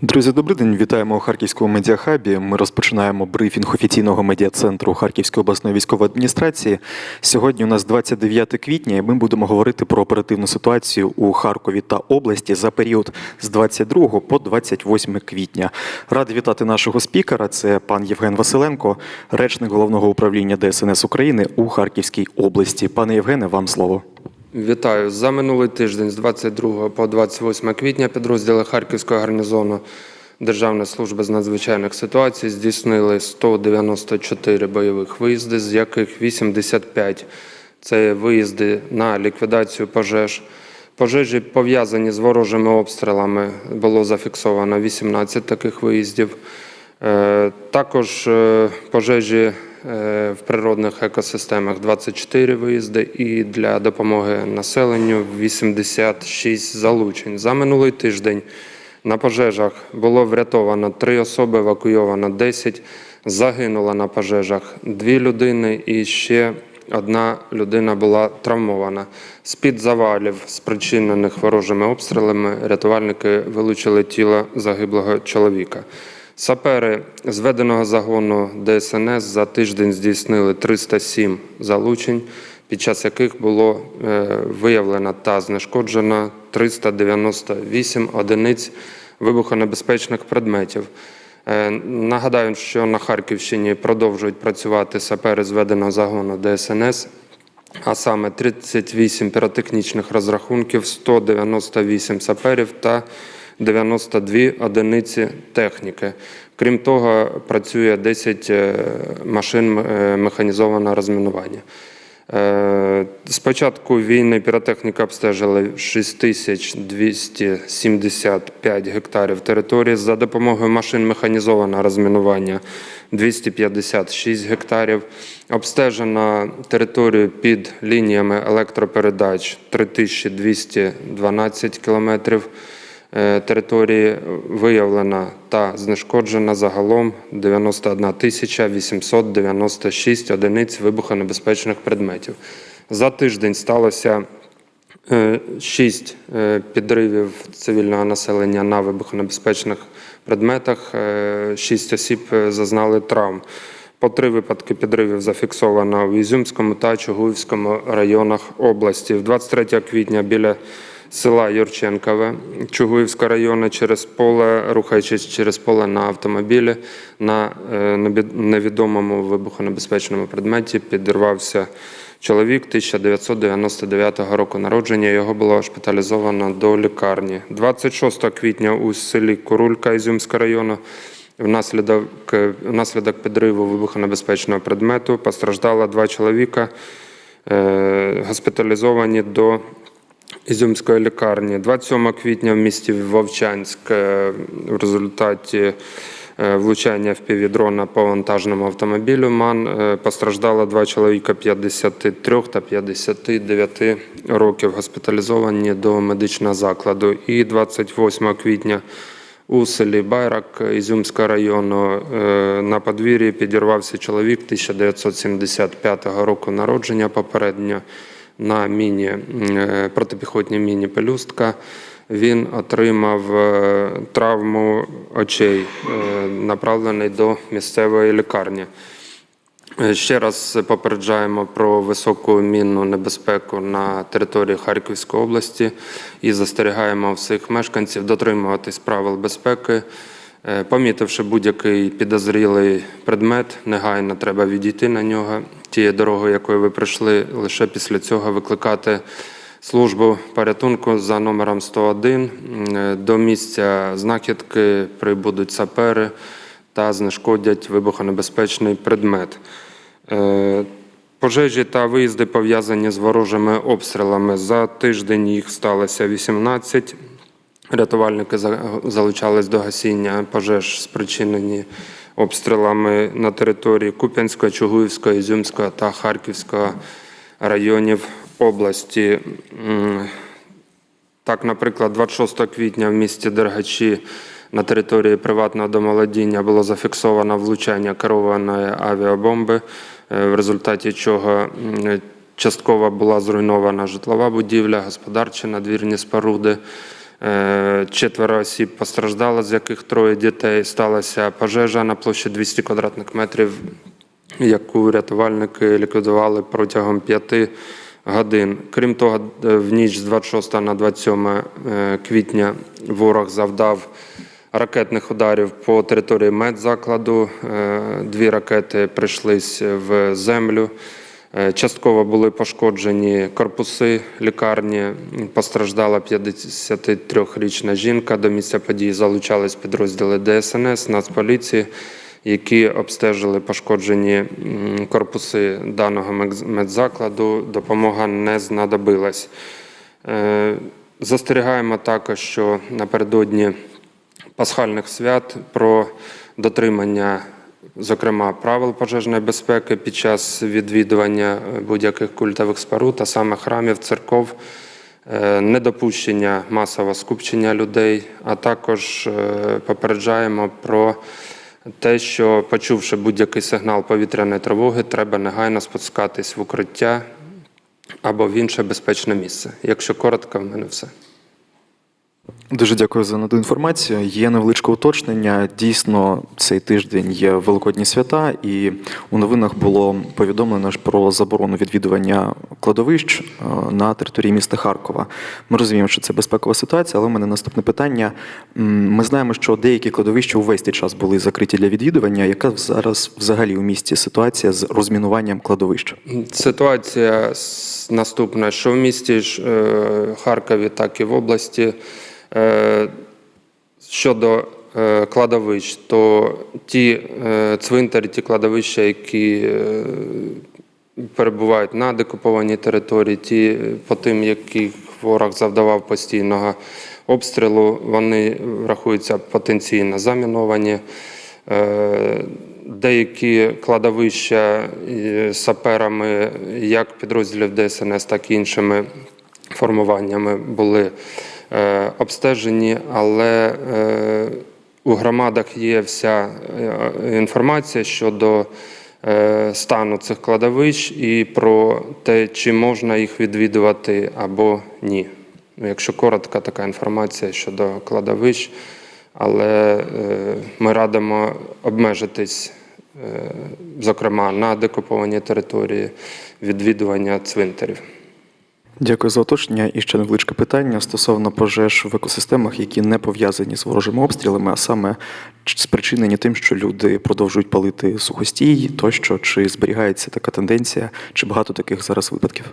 Друзі, добрий день. Вітаємо у Харківському медіахабі. Ми розпочинаємо брифінг офіційного медіа-центру Харківської обласної військової адміністрації. Сьогодні у нас 29 квітня, і ми будемо говорити про оперативну ситуацію у Харкові та області за період з 22 по 28 квітня. Радий вітати нашого спікера. Це пан Євген Василенко, речник головного управління ДСНС України у Харківській області. Пане Євгене, вам слово. Вітаю. За минулий тиждень з 22 по 28 квітня підрозділи Харківського гарнізону Державної служби з надзвичайних ситуацій здійснили 194 бойових виїзди, з яких 85 – це виїзди на ліквідацію пожеж. Пожежі, пов'язані з ворожими обстрілами, було зафіксовано 18 таких виїздів. Е, Також е, пожежі в природних екосистемах 24 виїзди і для допомоги населенню 86 залучень. За минулий тиждень на пожежах було врятовано 3 особи, евакуйовано 10, загинуло на пожежах 2 людини і ще одна людина була травмована. З-під завалів, спричинених ворожими обстрілами, рятувальники вилучили тіло загиблого чоловіка. Сапери зведеного загону ДСНС за тиждень здійснили 307 залучень, під час яких було е, виявлено та знешкоджено 398 одиниць вибухонебезпечних предметів. Е, Нагадаю, що на Харківщині продовжують працювати сапери зведеного загону ДСНС, а саме 38 піротехнічних розрахунків, 198 саперів та 92 одиниці техніки. Крім того, працює 10 е, машин е, механізованого розмінування. Е, З початку війни піротехніка обстежила 6275 гектарів території. За допомогою машин механізованого розмінування 256 гектарів. Обстежено територію під лініями електропередач 3212 кілометрів. Е, Території виявлена та знешкоджена загалом 91 тисяча 896 одиниць вибухонебезпечних предметів. За тиждень сталося е, шість е, підривів цивільного населення на вибухонебезпечних предметах. Е, Шість осіб е, зазнали травм. По три випадки підривів зафіксовано в Ізюмському та Чугуївському районах області. В 23 квітня біля села Юрченкове Чугуївського району через поле, рухаючись через поле на автомобілі, на е, невідомому вибухонебезпечному предметі підірвався чоловік 1999 року народження. Його було госпіталізовано до лікарні. 26 квітня у селі Курулька Ізюмського району Внаслідок, внаслідок підриву вибухонебезпечного предмету постраждало два чоловіка, е, госпіталізовані до Ізюмської лікарні. 27 квітня в місті Вовчанськ е, в результаті е, влучання в півдрона по вантажному автомобілю МАН е, постраждало два чоловіка 53 та 59 років, госпіталізовані до медичного закладу. І 28 квітня у селі Байрак Ізюмського району на подвір'ї підірвався чоловік 1975 року народження попередньо на міні, е, протипіхотній міні пелюстка. Він отримав е, травму очей, е, направлений до місцевої лікарні. Ще раз попереджаємо про високу мінну небезпеку на території Харківської області і застерігаємо всіх мешканців дотримуватись правил безпеки. Е, Помітивши будь-який підозрілий предмет, негайно треба відійти на нього тією дорогою, якою ви прийшли, лише після цього викликати службу порятунку за номером 101. Е, До місця знахідки прибудуть сапери та знешкодять вибухонебезпечний предмет. Е, Пожежі та виїзди пов'язані з ворожими обстрілами. За тиждень їх сталося 18. Рятувальники за- залучались до гасіння пожеж, спричинені обстрілами на території Куп'янського, Чугуївського, Ізюмського та Харківського районів області. Так, наприклад, 26 квітня в місті Дергачі на території приватного домоволодіння було зафіксовано влучання керованої авіабомби, е, в результаті чого частково була зруйнована житлова будівля, господарчі надвірні споруди. Е, Четверо осіб постраждало, з яких троє дітей. Сталася пожежа на площі 200 квадратних метрів, яку рятувальники ліквідували протягом п'яти годин. Крім того, в ніч з 26 на 27 е, квітня ворог завдав ракетних ударів по території медзакладу. Е, Дві ракети прийшлись в землю. Е, Частково були пошкоджені корпуси лікарні. Постраждала 53-річна жінка. До місця події залучались підрозділи ДСНС, Нацполіції, які обстежили пошкоджені корпуси даного медзакладу. Допомога не знадобилась. Е, Застерігаємо також, що напередодні пасхальних свят про дотримання, зокрема, правил пожежної безпеки під час відвідування е, будь-яких культових споруд, а саме храмів, церков, е, недопущення масового скупчення людей, а також е, попереджаємо про те, що почувши будь-який сигнал повітряної тривоги, треба негайно спускатись в укриття або в інше безпечне місце. Якщо коротко, в мене все. Дуже дякую за наду інформацію. Є невеличке уточнення. Дійсно, цей тиждень є великодні свята, і у новинах було повідомлено про заборону відвідування кладовищ е, на території міста Харкова. Ми розуміємо, що це безпекова ситуація, але у мене наступне питання. Ми знаємо, що деякі кладовища увесь цей час були закриті для відвідування. Яка зараз взагалі у місті ситуація з розмінуванням кладовищ? Ситуація наступна, що в місті е, Харкові, так і в області. Е, Щодо е, кладовищ, то ті е, цвинтарі, ті кладовища, які перебувають на декупованій території, ті по тим, яких ворог завдавав постійного обстрілу, вони рахуються потенційно заміновані. Деякі кладовища саперами як підрозділів ДСНС, так і іншими формуваннями були обстежені, але е, у громадах є вся е, інформація щодо е, стану цих кладовищ і про те, чи можна їх відвідувати або ні. Ну, Якщо коротка така інформація щодо кладовищ, але е, ми радимо обмежитись, е, зокрема, на декупованій території відвідування цвинтарів. Дякую за уточнення. І ще невеличке питання стосовно пожеж в екосистемах, які не пов'язані з ворожими обстрілами, а саме спричинені тим, що люди продовжують палити сухостій тощо, чи зберігається така тенденція, чи багато таких зараз випадків?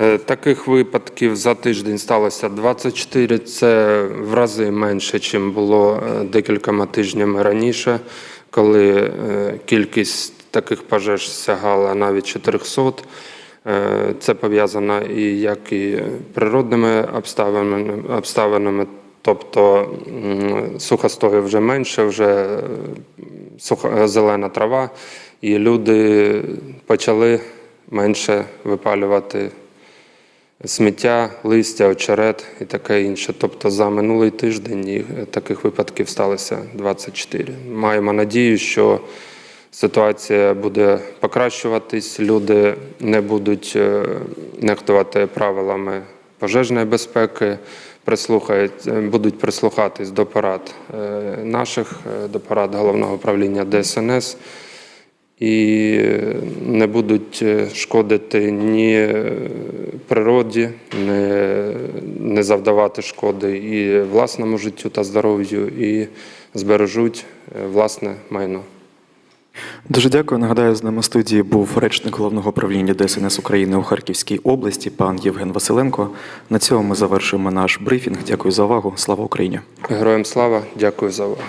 Е, Таких випадків за тиждень сталося 24. Це в рази менше, ніж було е, декількома тижнями раніше, коли е, кількість таких пожеж сягала навіть 400. Е, Це пов'язано і як і природними обставинами, обставинами тобто сухостою вже менше, вже е, суха, зелена трава, і люди почали менше випалювати сміття, листя, очерет і таке інше. Тобто за минулий тиждень таких випадків сталося 24. Маємо надію, що ситуація буде покращуватись, люди не будуть е, нехтувати правилами пожежної безпеки, прислухають, е, будуть прислухатись до порад е, наших, до порад головного управління ДСНС і не будуть шкодити ні природі, не, завдавати шкоди і власному життю та здоров'ю, і збережуть власне майно. Дуже дякую. Нагадаю, з нами в студії був речник головного управління ДСНС України у Харківській області, пан Євген Василенко. На цьому ми завершуємо наш брифінг. Дякую за увагу. Слава Україні! Героям слава, дякую за увагу.